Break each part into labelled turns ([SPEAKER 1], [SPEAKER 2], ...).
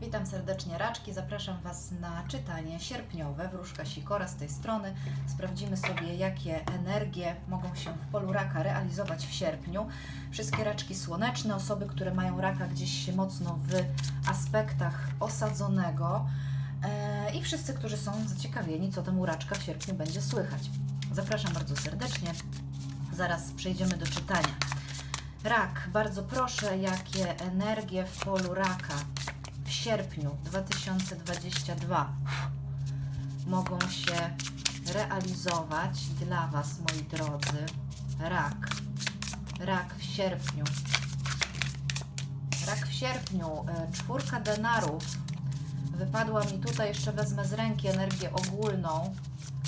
[SPEAKER 1] Witam serdecznie Raczki, zapraszam Was na czytanie sierpniowe Wróżka Sikora z tej strony. Sprawdzimy sobie, jakie energie mogą się w polu raka realizować w sierpniu. Wszystkie raczki słoneczne, osoby, które mają raka gdzieś mocno w aspektach osadzonego e, i wszyscy, którzy są zaciekawieni, co temu raczka w sierpniu będzie słychać. Zapraszam bardzo serdecznie. Zaraz przejdziemy do czytania. Rak, bardzo proszę, jakie energie w polu raka sierpniu 2022 mogą się realizować dla Was, moi drodzy. Rak. Rak w sierpniu. Rak w sierpniu. e, Czwórka denarów. Wypadła mi tutaj, jeszcze wezmę z ręki energię ogólną.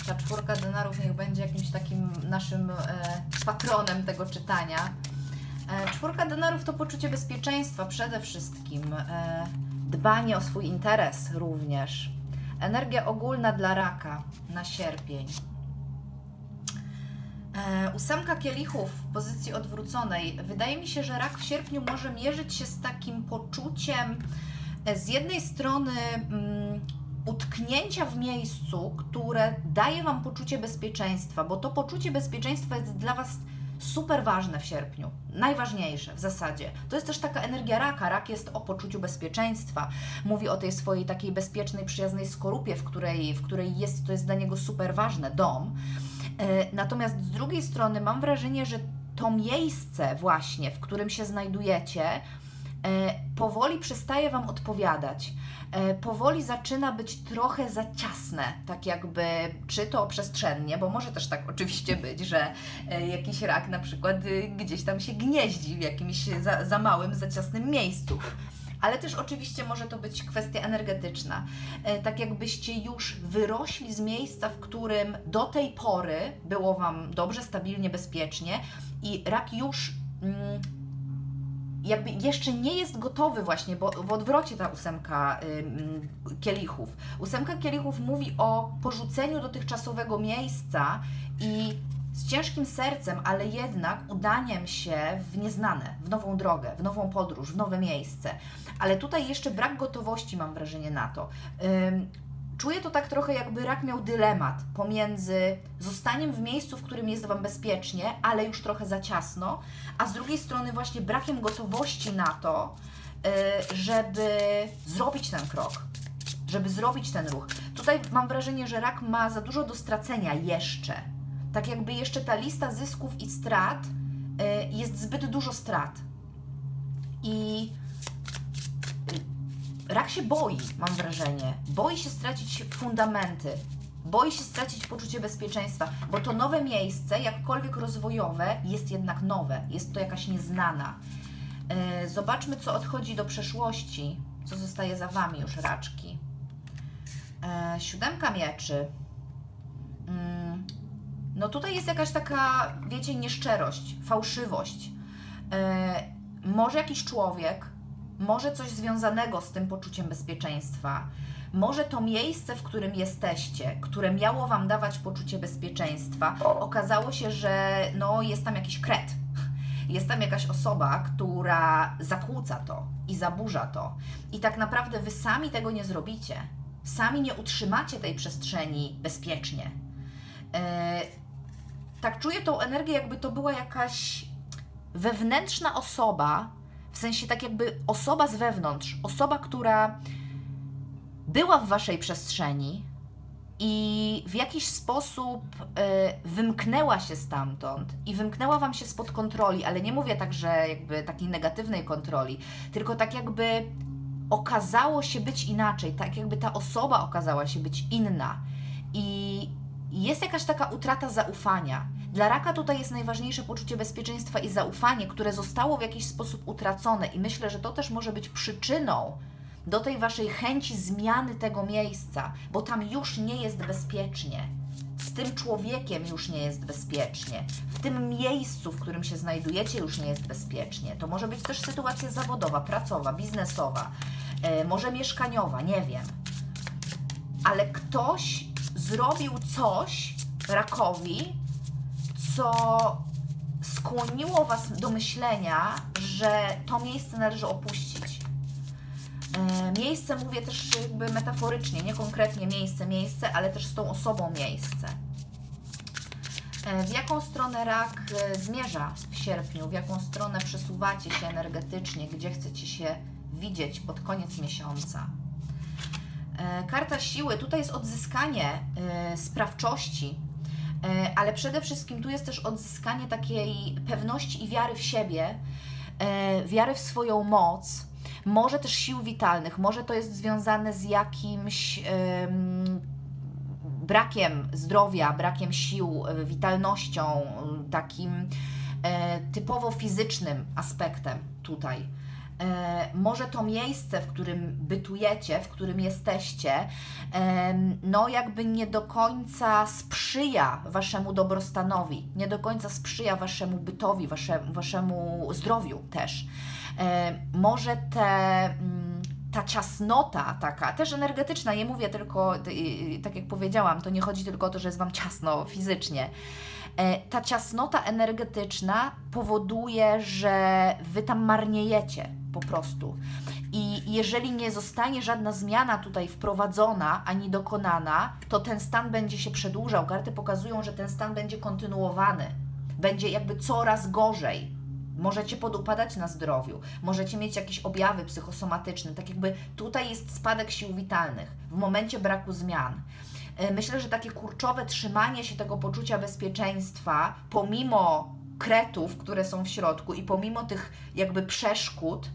[SPEAKER 1] Ta czwórka denarów niech będzie jakimś takim naszym e, patronem tego czytania. E, Czwórka denarów to poczucie bezpieczeństwa przede wszystkim, dbanie o swój interes również. Energia ogólna dla raka na sierpień. E, Ósemka kielichów w pozycji odwróconej. Wydaje mi się, że rak w sierpniu może mierzyć się z takim poczuciem e, z jednej strony mm, utknięcia w miejscu, które daje Wam poczucie bezpieczeństwa, bo to poczucie bezpieczeństwa jest dla Was super ważne w sierpniu. Najważniejsze w zasadzie. To jest też taka energia raka. Rak jest o poczuciu bezpieczeństwa. Mówi o tej swojej takiej bezpiecznej, przyjaznej skorupie, w której, w której jest, to jest dla niego super ważne, dom. E, Natomiast z drugiej strony mam wrażenie, że to miejsce właśnie, w którym się znajdujecie, powoli przestaje Wam odpowiadać. E, Powoli zaczyna być trochę za ciasne, tak jakby, czy to przestrzennie, bo może też tak oczywiście być, że e, jakiś rak na przykład y, gdzieś tam się gnieździ w jakimś za, za małym, za ciasnym miejscu. Ale też oczywiście może to być kwestia energetyczna. E, Tak jakbyście już wyrośli z miejsca, w którym do tej pory było Wam dobrze, stabilnie, bezpiecznie i rak już mm, jakby jeszcze nie jest gotowy właśnie, bo w odwrocie ta ósemka ym, kielichów. Ósemka kielichów mówi o porzuceniu dotychczasowego miejsca i z ciężkim sercem, ale jednak udaniem się w nieznane, w nową drogę, w nową podróż, w nowe miejsce. Ale tutaj jeszcze brak gotowości, mam wrażenie, na to. Ym, Czuję to tak trochę, jakby rak miał dylemat pomiędzy zostaniem w miejscu, w którym jest Wam bezpiecznie, ale już trochę za ciasno, a z drugiej strony właśnie brakiem gotowości na to, y, żeby zrobić ten krok, żeby zrobić ten ruch. Tutaj mam wrażenie, że rak ma za dużo do stracenia jeszcze. Tak jakby jeszcze ta lista zysków i strat y, jest zbyt dużo strat. I rak się boi, mam wrażenie. Boi się stracić fundamenty. Boi się stracić poczucie bezpieczeństwa, bo to nowe miejsce, jakkolwiek rozwojowe, jest jednak nowe. Jest to jakaś nieznana. Yy, Zobaczmy, co odchodzi do przeszłości, co zostaje za Wami już, raczki. Yy, Siódemka mieczy. Mm, No tutaj jest jakaś taka, wiecie, nieszczerość, fałszywość. Yy, Może jakiś człowiek, może coś związanego z tym poczuciem bezpieczeństwa. Może to miejsce, w którym jesteście, które miało Wam dawać poczucie bezpieczeństwa, okazało się, że no, jest tam jakiś kret. Jest tam jakaś osoba, która zakłóca to i zaburza to. I tak naprawdę Wy sami tego nie zrobicie. Sami nie utrzymacie tej przestrzeni bezpiecznie. E, tak czuję tą energię, jakby to była jakaś wewnętrzna osoba, w sensie tak jakby osoba z wewnątrz, osoba, która była w waszej przestrzeni i w jakiś sposób y, wymknęła się stamtąd i wymknęła wam się spod kontroli, ale nie mówię tak, że jakby takiej negatywnej kontroli, tylko tak jakby okazało się być inaczej, tak jakby ta osoba okazała się być inna. I jest jakaś taka utrata zaufania. Dla raka tutaj jest najważniejsze poczucie bezpieczeństwa i zaufanie, które zostało w jakiś sposób utracone, i myślę, że to też może być przyczyną do tej waszej chęci zmiany tego miejsca, bo tam już nie jest bezpiecznie. Z tym człowiekiem już nie jest bezpiecznie. W tym miejscu, w którym się znajdujecie, już nie jest bezpiecznie. To może być też sytuacja zawodowa, pracowa, biznesowa, e, może mieszkaniowa, nie wiem ale ktoś zrobił coś rakowi, co skłoniło Was do myślenia, że to miejsce należy opuścić. E, miejsce mówię też jakby metaforycznie, nie konkretnie miejsce, miejsce, ale też z tą osobą miejsce. E, W jaką stronę rak e, zmierza w sierpniu? W jaką stronę przesuwacie się energetycznie? Gdzie chcecie się widzieć pod koniec miesiąca? E, Karta siły, tutaj jest odzyskanie e, sprawczości, e, ale przede wszystkim tu jest też odzyskanie takiej pewności i wiary w siebie, wiary w swoją moc, może też sił witalnych, może to jest związane z jakimś em, brakiem zdrowia, brakiem sił, witalnością, takim typowo fizycznym aspektem tutaj. E, może to miejsce, w którym bytujecie, w którym jesteście, em, no jakby nie do końca sprzyja waszemu dobrostanowi, nie do końca sprzyja waszemu bytowi, wasze, waszemu zdrowiu też. E, może te mm, ta ciasnota taka, też energetyczna, nie mówię tylko, tak jak powiedziałam, to nie chodzi tylko o to, że jest Wam ciasno fizycznie. E, Ta ciasnota energetyczna powoduje, że Wy tam marniejecie po prostu. I jeżeli nie zostanie żadna zmiana tutaj wprowadzona ani dokonana, to ten stan będzie się przedłużał. Karty pokazują, że ten stan będzie kontynuowany. Będzie jakby coraz gorzej. Możecie podupadać na zdrowiu, możecie mieć jakieś objawy psychosomatyczne, tak jakby tutaj jest spadek sił witalnych w momencie braku zmian. E, Myślę, że takie kurczowe trzymanie się tego poczucia bezpieczeństwa, pomimo kretów, które są w środku i pomimo tych jakby przeszkód,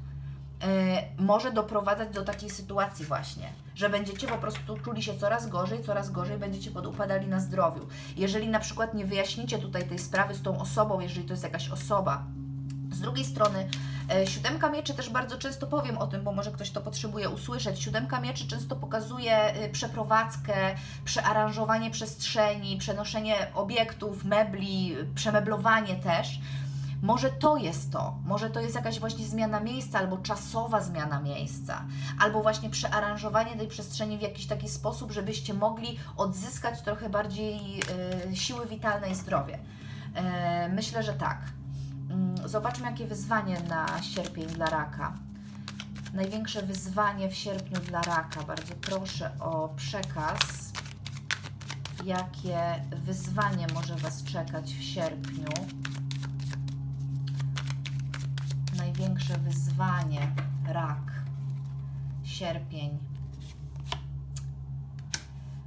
[SPEAKER 1] może doprowadzać do takiej sytuacji właśnie, że będziecie po prostu czuli się coraz gorzej, coraz gorzej, będziecie podupadali na zdrowiu. Jeżeli na przykład nie wyjaśnicie tutaj tej sprawy z tą osobą, jeżeli to jest jakaś osoba, z drugiej strony, e, siódemka mieczy też bardzo często powiem o tym, bo może ktoś to potrzebuje usłyszeć. Siódemka mieczy często pokazuje e, przeprowadzkę, przearanżowanie przestrzeni, przenoszenie obiektów, mebli, przemeblowanie też. Może to jest to, może to jest jakaś właśnie zmiana miejsca, albo czasowa zmiana miejsca, albo właśnie przearanżowanie tej przestrzeni w jakiś taki sposób, żebyście mogli odzyskać trochę bardziej e, siły witalne i zdrowie. E, myślę, że tak. Mm, Zobaczmy, jakie wyzwanie na sierpień dla raka. Największe wyzwanie w sierpniu dla raka. Bardzo proszę o przekaz. Jakie wyzwanie może Was czekać w sierpniu? Największe wyzwanie rak. Sierpień.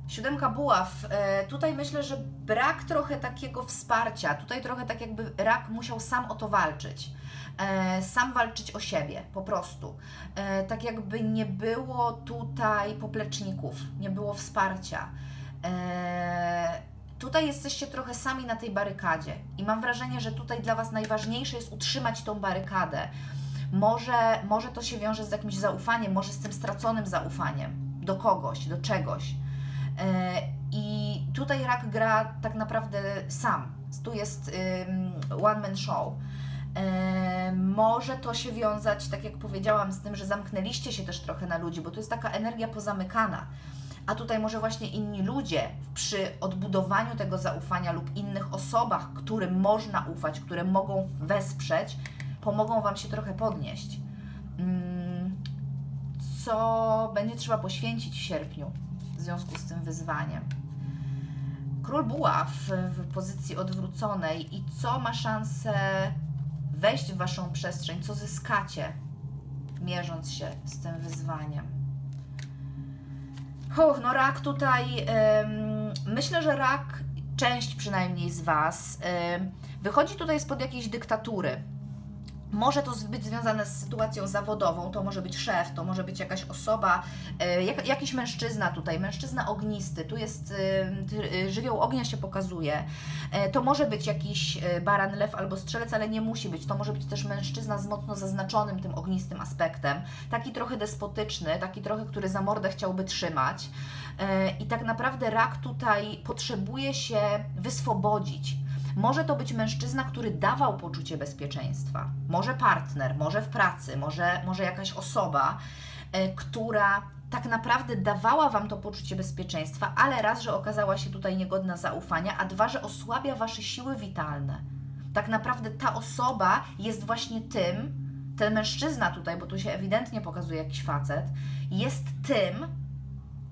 [SPEAKER 1] Siódemka buław. E, tutaj myślę, że brak trochę takiego wsparcia. Tutaj trochę tak jakby rak musiał sam o to walczyć. E, sam walczyć o siebie, po prostu. E, tak jakby nie było tutaj popleczników, nie było wsparcia. Tutaj jesteście trochę sami na tej barykadzie i mam wrażenie, że tutaj dla Was najważniejsze jest utrzymać tą barykadę. Może, może to się wiąże z jakimś zaufaniem, może z tym straconym zaufaniem do kogoś, do czegoś. E, I tutaj rak gra tak naprawdę sam. Tu jest one man show. E, Może to się wiązać, tak jak powiedziałam, z tym, że zamknęliście się też trochę na ludzi, bo to jest taka energia pozamykana. A tutaj może właśnie inni ludzie przy odbudowaniu tego zaufania lub innych osobach, którym można ufać, które mogą wesprzeć, pomogą Wam się trochę podnieść. Mm, Co będzie trzeba poświęcić w sierpniu w związku z tym wyzwaniem. Król buław w pozycji odwróconej i co ma szansę wejść w Waszą przestrzeń, co zyskacie, mierząc się z tym wyzwaniem. Huh, no rak tutaj, myślę, że rak, część przynajmniej z Was, wychodzi tutaj spod jakiejś dyktatury. Może to być związane z sytuacją zawodową, to może być szef, to może być jakaś osoba, e, jak, jakiś mężczyzna tutaj, mężczyzna ognisty, tu jest e, e, żywioł ognia się pokazuje. To może być jakiś baran, lew albo strzelec, ale nie musi być. To może być też mężczyzna z mocno zaznaczonym tym ognistym aspektem, taki trochę despotyczny, taki trochę, który za mordę chciałby trzymać. I tak naprawdę rak tutaj potrzebuje się wyswobodzić. Może to być mężczyzna, który dawał poczucie bezpieczeństwa, może partner, może w pracy, może, może jakaś osoba, e, która tak naprawdę dawała Wam to poczucie bezpieczeństwa, ale raz, że okazała się tutaj niegodna zaufania, a dwa, że osłabia Wasze siły witalne. Tak naprawdę ta osoba jest właśnie tym, ten mężczyzna tutaj, bo tu się ewidentnie pokazuje jakiś facet, jest tym,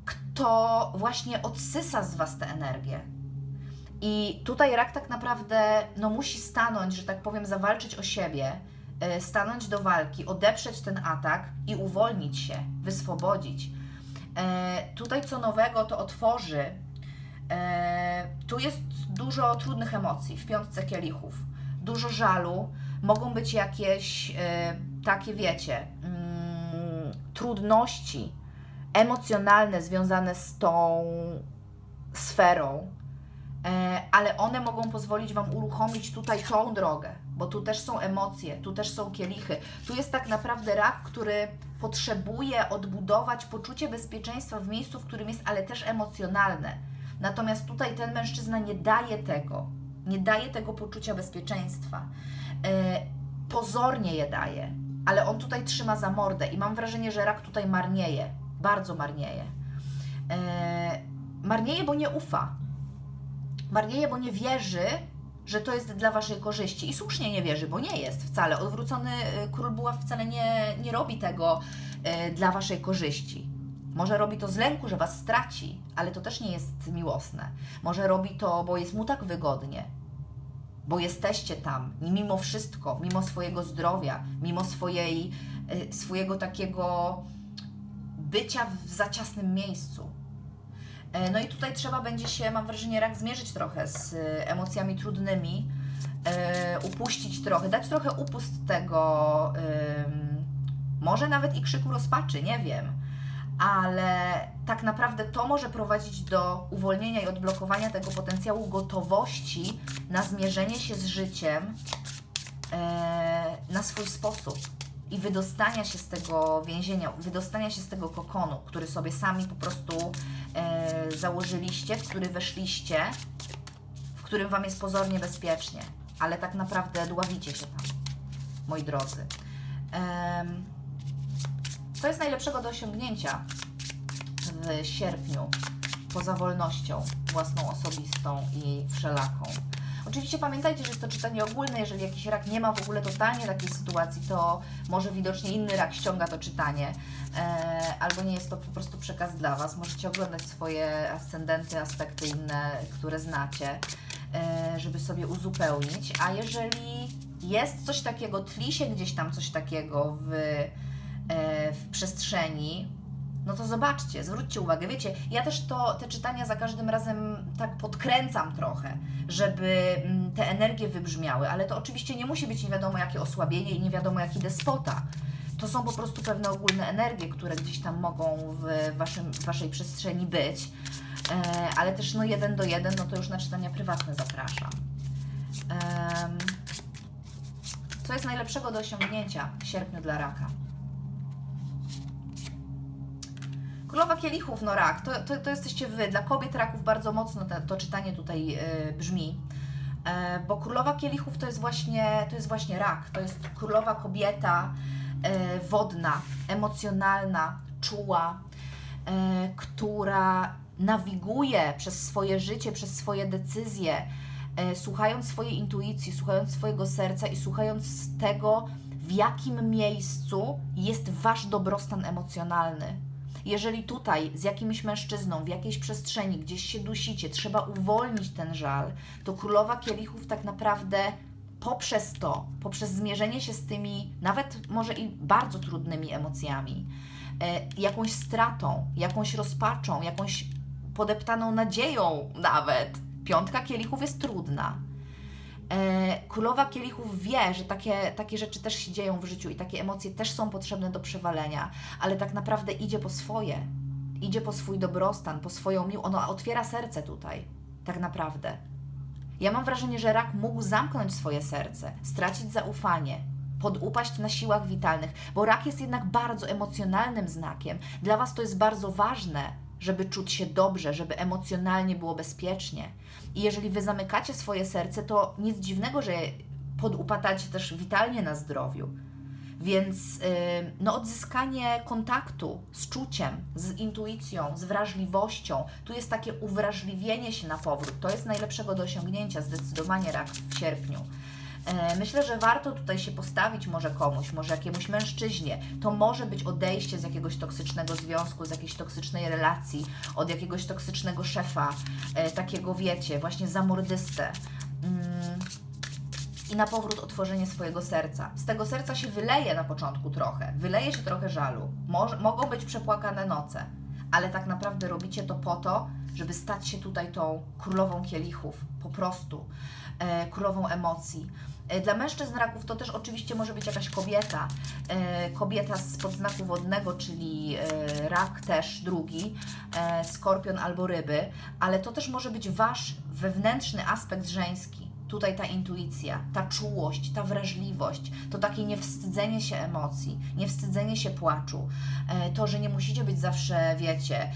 [SPEAKER 1] kto właśnie odsysa z Was tę energię. I tutaj rak tak naprawdę no, musi stanąć, że tak powiem, zawalczyć o siebie, e, stanąć do walki, odeprzeć ten atak i uwolnić się, wyswobodzić. E, tutaj co nowego to otworzy. E, tu jest dużo trudnych emocji w piątce kielichów, dużo żalu, mogą być jakieś takie, wiecie, mm, trudności emocjonalne związane z tą sferą, ale one mogą pozwolić Wam uruchomić tutaj tą drogę, bo tu też są emocje, tu też są kielichy. Tu jest tak naprawdę rak, który potrzebuje odbudować poczucie bezpieczeństwa w miejscu, w którym jest, ale też emocjonalne. Natomiast tutaj ten mężczyzna nie daje tego, nie daje tego poczucia bezpieczeństwa. E, pozornie je daje, ale on tutaj trzyma za mordę i mam wrażenie, że rak tutaj marnieje, bardzo marnieje. E, marnieje, bo nie ufa. Marnieje, bo nie wierzy, że to jest dla Waszej korzyści. I słusznie nie wierzy, bo nie jest wcale. Odwrócony y, król buław wcale nie, nie robi tego y, dla Waszej korzyści. Może robi to z lęku, że Was straci, ale to też nie jest miłosne. Może robi to, bo jest mu tak wygodnie, bo jesteście tam, mimo wszystko, mimo swojego zdrowia, mimo swojej, y, swojego takiego bycia w za ciasnym miejscu. E, No i tutaj trzeba będzie się, mam wrażenie, rak zmierzyć trochę z e, emocjami trudnymi, e, upuścić trochę, dać trochę upust tego, może nawet i krzyku rozpaczy, nie wiem, ale tak naprawdę to może prowadzić do uwolnienia i odblokowania tego potencjału gotowości na zmierzenie się z życiem na swój sposób i wydostania się z tego więzienia, wydostania się z tego kokonu, który sobie sami po prostu e, założyliście, w który weszliście, w którym Wam jest pozornie bezpiecznie, ale tak naprawdę dławicie się tam, moi drodzy. Em, co jest najlepszego do osiągnięcia w sierpniu, poza wolnością własną, osobistą i wszelaką? Oczywiście pamiętajcie, że jest to czytanie ogólne. Jeżeli jakiś rak nie ma w ogóle totalnie takiej sytuacji, to może widocznie inny rak ściąga to czytanie, e, albo nie jest to po prostu przekaz dla Was. Możecie oglądać swoje ascendenty, aspekty inne, które znacie, e, żeby sobie uzupełnić. A jeżeli jest coś takiego, tli się gdzieś tam coś takiego w, e, w przestrzeni, no to zobaczcie, zwróćcie uwagę. Wiecie, ja też to, te czytania za każdym razem tak podkręcam trochę, żeby mm, te energie wybrzmiały, ale to oczywiście nie musi być nie wiadomo jakie osłabienie i nie wiadomo jaki despota. To są po prostu pewne ogólne energie, które gdzieś tam mogą w, waszym, w Waszej przestrzeni być, e, ale też no jeden do jeden, no to już na czytania prywatne zapraszam. Em, co jest najlepszego do osiągnięcia w sierpniu dla raka? Królowa Kielichów, no rak, to, to, to jesteście Wy. Dla kobiet raków bardzo mocno to czytanie tutaj y, brzmi, e, bo Królowa Kielichów to jest właśnie, to jest właśnie rak, to jest królowa kobieta e, wodna, emocjonalna, czuła, która nawiguje przez swoje życie, przez swoje decyzje, słuchając swojej intuicji, słuchając swojego serca i słuchając tego, w jakim miejscu jest Wasz dobrostan emocjonalny. Jeżeli tutaj z jakimś mężczyzną w jakiejś przestrzeni gdzieś się dusicie, trzeba uwolnić ten żal, to królowa kielichów tak naprawdę poprzez to, poprzez zmierzenie się z tymi nawet może i bardzo trudnymi emocjami, e, jakąś stratą, jakąś rozpaczą, jakąś podeptaną nadzieją nawet. Piątka kielichów jest trudna. E, Królowa Kielichów wie, że takie, takie rzeczy też się dzieją w życiu i takie emocje też są potrzebne do przewalenia, ale tak naprawdę idzie po swoje. Idzie po swój dobrostan, po swoją miłość. Ono otwiera serce tutaj, tak naprawdę. Ja mam wrażenie, że rak mógł zamknąć swoje serce, stracić zaufanie, podupaść na siłach witalnych, bo rak jest jednak bardzo emocjonalnym znakiem. Dla Was to jest bardzo ważne, żeby czuć się dobrze, żeby emocjonalnie było bezpiecznie. I jeżeli Wy zamykacie swoje serce, to nic dziwnego, że podupatacie też witalnie na zdrowiu. Więc yy, no, odzyskanie kontaktu z czuciem, z intuicją, z wrażliwością, tu jest takie uwrażliwienie się na powrót. To jest najlepszego do osiągnięcia, zdecydowanie rak w sierpniu. E, Myślę, że warto tutaj się postawić może komuś, może jakiemuś mężczyźnie. To może być odejście z jakiegoś toksycznego związku, z jakiejś toksycznej relacji, od jakiegoś toksycznego szefa, e, takiego wiecie, właśnie zamordystę. Mm, i na powrót otworzenie swojego serca. Z tego serca się wyleje na początku trochę, wyleje się trochę żalu. Mogą być przepłakane noce, ale tak naprawdę robicie to po to, żeby stać się tutaj tą królową kielichów, po prostu królową emocji. E, Dla mężczyzn raków to też oczywiście może być jakaś kobieta, e, kobieta z podznaku wodnego, czyli e, rak też drugi, e, skorpion albo ryby, ale to też może być wasz wewnętrzny aspekt żeński. Tutaj ta intuicja, ta czułość, ta wrażliwość, to takie niewstydzenie się emocji, niewstydzenie się płaczu, e, to, że nie musicie być zawsze, wiecie,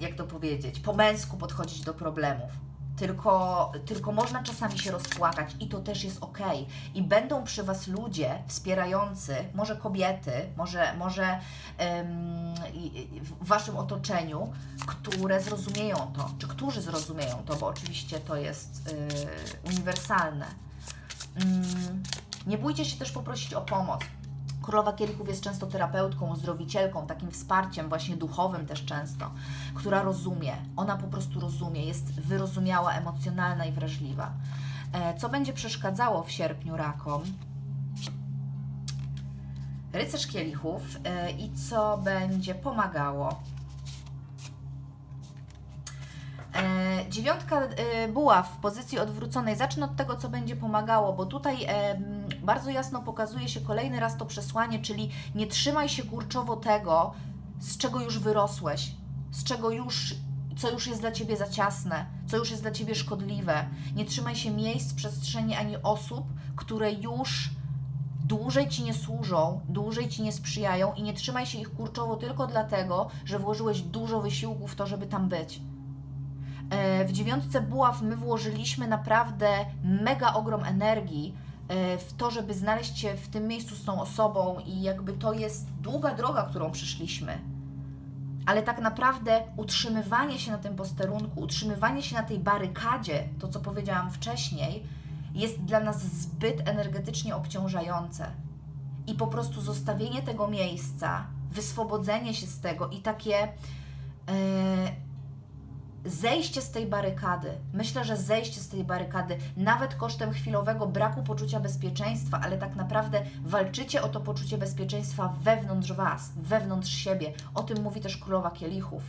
[SPEAKER 1] jak to powiedzieć, po męsku podchodzić do problemów. Tylko, tylko można czasami się rozpłakać i to też jest ok. I będą przy Was ludzie wspierający, może kobiety, może, może w Waszym otoczeniu, które zrozumieją to, czy którzy zrozumieją to, bo oczywiście to jest y, uniwersalne. Mm, nie bójcie się też poprosić o pomoc. Królowa Kielichów jest często terapeutką, uzdrowicielką, takim wsparciem właśnie duchowym też często, która rozumie, ona po prostu rozumie, jest wyrozumiała, emocjonalna i wrażliwa. E, Co będzie przeszkadzało w sierpniu rakom? Rycerz Kielichów e, i co będzie pomagało? E, dziewiątka buław w pozycji odwróconej. Zacznę od tego, co będzie pomagało, bo tutaj bardzo jasno pokazuje się kolejny raz to przesłanie, czyli nie trzymaj się kurczowo tego, z czego już wyrosłeś, z czego już, co już jest dla Ciebie za ciasne, co już jest dla Ciebie szkodliwe. Nie trzymaj się miejsc, przestrzeni ani osób, które już dłużej Ci nie służą, dłużej Ci nie sprzyjają i nie trzymaj się ich kurczowo tylko dlatego, że włożyłeś dużo wysiłku w to, żeby tam być. E, W dziewiątce buław my włożyliśmy naprawdę mega ogrom energii w to, żeby znaleźć się w tym miejscu z tą osobą i jakby to jest długa droga, którą przyszliśmy. Ale tak naprawdę utrzymywanie się na tym posterunku, utrzymywanie się na tej barykadzie, to co powiedziałam wcześniej, jest dla nas zbyt energetycznie obciążające. I po prostu zostawienie tego miejsca, wyswobodzenie się z tego i takie e, zejście z tej barykady. Myślę, że zejście z tej barykady, nawet kosztem chwilowego braku poczucia bezpieczeństwa, ale tak naprawdę walczycie o to poczucie bezpieczeństwa wewnątrz Was, wewnątrz siebie. O tym mówi też Królowa Kielichów.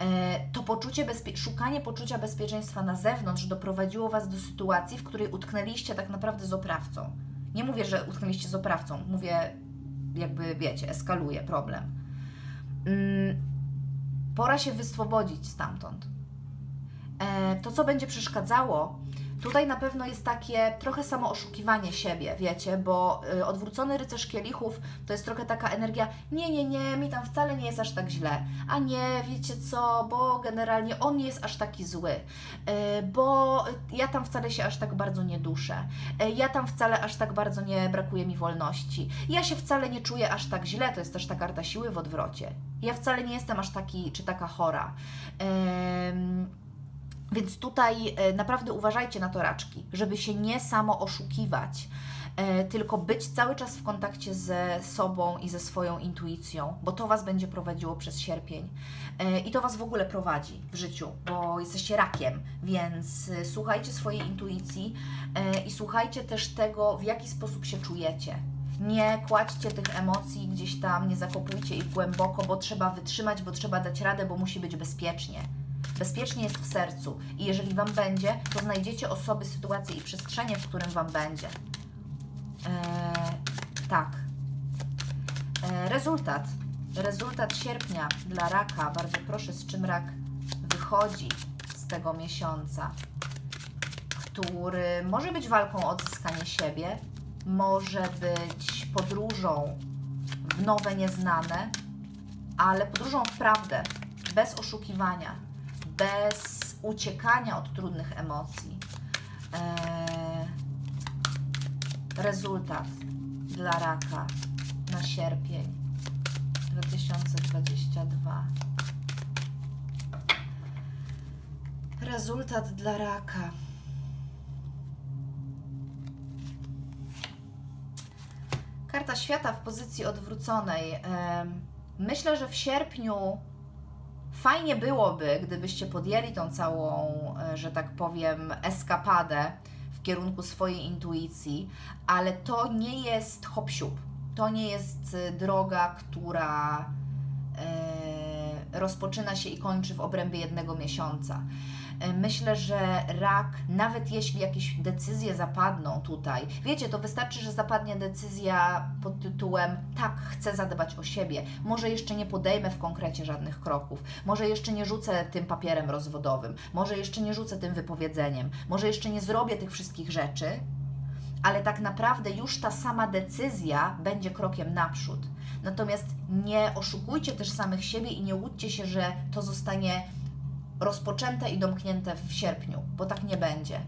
[SPEAKER 1] E, To poczucie bezpie- szukanie poczucia bezpieczeństwa na zewnątrz doprowadziło Was do sytuacji, w której utknęliście tak naprawdę z oprawcą. Nie mówię, że utknęliście z oprawcą, mówię, jakby wiecie, eskaluje problem. Mm, Pora się wyswobodzić stamtąd. E, to, co będzie przeszkadzało, tutaj na pewno jest takie trochę samo oszukiwanie siebie, wiecie, bo y, odwrócony rycerz kielichów to jest trochę taka energia, nie, nie, nie, mi tam wcale nie jest aż tak źle, a nie, wiecie co, bo generalnie on nie jest aż taki zły, y, bo ja tam wcale się aż tak bardzo nie duszę, y, ja tam wcale aż tak bardzo nie brakuje mi wolności, ja się wcale nie czuję aż tak źle, to jest też ta karta siły w odwrocie, ja wcale nie jestem aż taki czy taka chora. Em, więc tutaj e, naprawdę uważajcie na to raczki, żeby się nie samo oszukiwać, e, tylko być cały czas w kontakcie ze sobą i ze swoją intuicją, bo to Was będzie prowadziło przez sierpień. E, I to Was w ogóle prowadzi w życiu, bo jesteście rakiem, więc słuchajcie swojej intuicji i słuchajcie też tego, w jaki sposób się czujecie. Nie kładźcie tych emocji gdzieś tam, nie zakopujcie ich głęboko, bo trzeba wytrzymać, bo trzeba dać radę, bo musi być bezpiecznie. Bezpiecznie jest w sercu i jeżeli Wam będzie, to znajdziecie osoby, sytuacje i przestrzenie, w którym Wam będzie. Eee, tak. Eee, rezultat. Rezultat sierpnia dla raka. Bardzo proszę, z czym rak wychodzi z tego miesiąca, który może być walką o odzyskanie siebie, może być podróżą w nowe, nieznane, ale podróżą w prawdę, bez oszukiwania, bez uciekania od trudnych emocji. E, rezultat dla raka na sierpień 2022. Rezultat dla raka. Karta świata w pozycji odwróconej. E, myślę, że w sierpniu fajnie byłoby, gdybyście podjęli tą całą, e, że tak powiem, eskapadę w kierunku swojej intuicji, ale to nie jest hop siup. To nie jest e, droga, która e, rozpoczyna się i kończy w obrębie jednego miesiąca. E, Myślę, że rak, nawet jeśli jakieś decyzje zapadną tutaj, wiecie, to wystarczy, że zapadnie decyzja pod tytułem tak, chcę zadbać o siebie. Może jeszcze nie podejmę w konkrecie żadnych kroków, może jeszcze nie rzucę tym papierem rozwodowym, może jeszcze nie rzucę tym wypowiedzeniem, może jeszcze nie zrobię tych wszystkich rzeczy, ale tak naprawdę już ta sama decyzja będzie krokiem naprzód. Natomiast nie oszukujcie też samych siebie i nie łudźcie się, że to zostanie rozpoczęte i domknięte w sierpniu, bo tak nie będzie.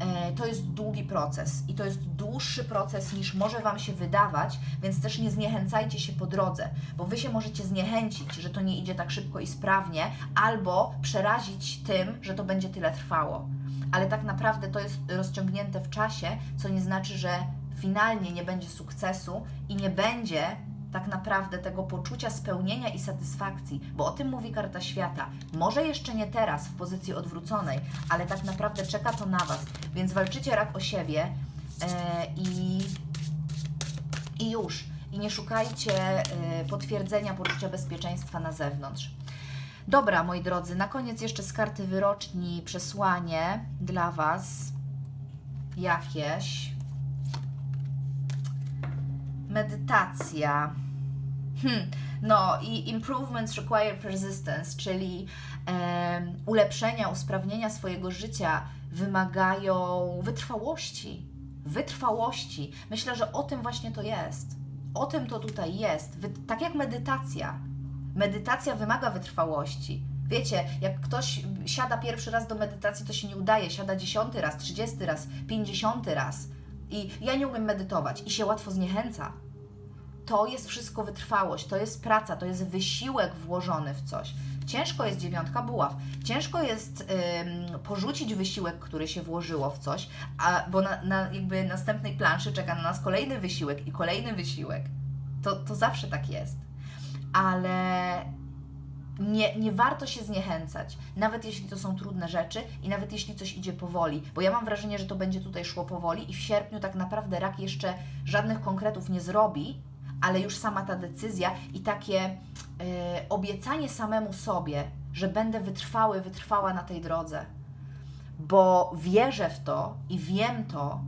[SPEAKER 1] E, To jest długi proces i to jest dłuższy proces niż może Wam się wydawać, więc też nie zniechęcajcie się po drodze, bo Wy się możecie zniechęcić, że to nie idzie tak szybko i sprawnie, albo przerazić tym, że to będzie tyle trwało. Ale tak naprawdę to jest rozciągnięte w czasie, co nie znaczy, że finalnie nie będzie sukcesu i nie będzie tak naprawdę tego poczucia spełnienia i satysfakcji, bo o tym mówi karta świata. Może jeszcze nie teraz, w pozycji odwróconej, ale tak naprawdę czeka to na Was. Więc walczycie rak o siebie e, i, i już. I nie szukajcie e, potwierdzenia poczucia bezpieczeństwa na zewnątrz. Dobra, moi drodzy, na koniec jeszcze z karty wyroczni przesłanie dla Was jakieś. Medytacja. Hmm, no i improvements require persistence, czyli ulepszenia, usprawnienia swojego życia wymagają wytrwałości. Wytrwałości. Myślę, że o tym właśnie to jest. O tym to tutaj jest. Wy, tak jak medytacja. Medytacja wymaga wytrwałości. Wiecie, jak ktoś siada pierwszy raz do medytacji, to się nie udaje. Siada dziesiąty raz, trzydziesty raz, pięćdziesiąty raz. I ja nie umiem medytować i się łatwo zniechęca to jest wszystko wytrwałość, to jest praca, to jest wysiłek włożony w coś. Ciężko jest dziewiątka buław. Ciężko jest ym, porzucić wysiłek, który się włożyło w coś, a, bo na, na jakby następnej planszy czeka na nas kolejny wysiłek i kolejny wysiłek. To, to zawsze tak jest. Ale nie, nie warto się zniechęcać, nawet jeśli to są trudne rzeczy i nawet jeśli coś idzie powoli, bo ja mam wrażenie, że to będzie tutaj szło powoli i w sierpniu tak naprawdę rak jeszcze żadnych konkretów nie zrobi, ale już sama ta decyzja i takie e, obiecanie samemu sobie, że będę wytrwały, wytrwała na tej drodze, bo wierzę w to i wiem to,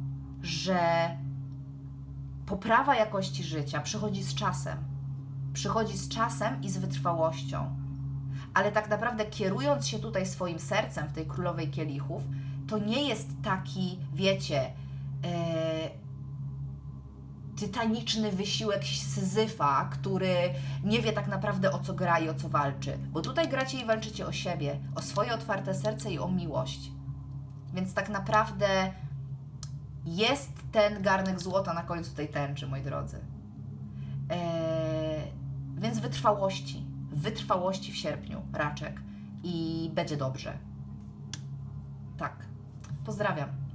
[SPEAKER 1] że poprawa jakości życia przychodzi z czasem. Przychodzi z czasem i z wytrwałością. Ale tak naprawdę kierując się tutaj swoim sercem w tej królowej kielichów, to nie jest taki, wiecie, e, tytaniczny wysiłek Syzyfa, który nie wie tak naprawdę o co gra i o co walczy. Bo tutaj gracie i walczycie o siebie, o swoje otwarte serce i o miłość. Więc tak naprawdę jest ten garnek złota na końcu tej tęczy, moi drodzy. Eee, więc wytrwałości. Wytrwałości w sierpniu, raczek. I będzie dobrze. Tak. Pozdrawiam.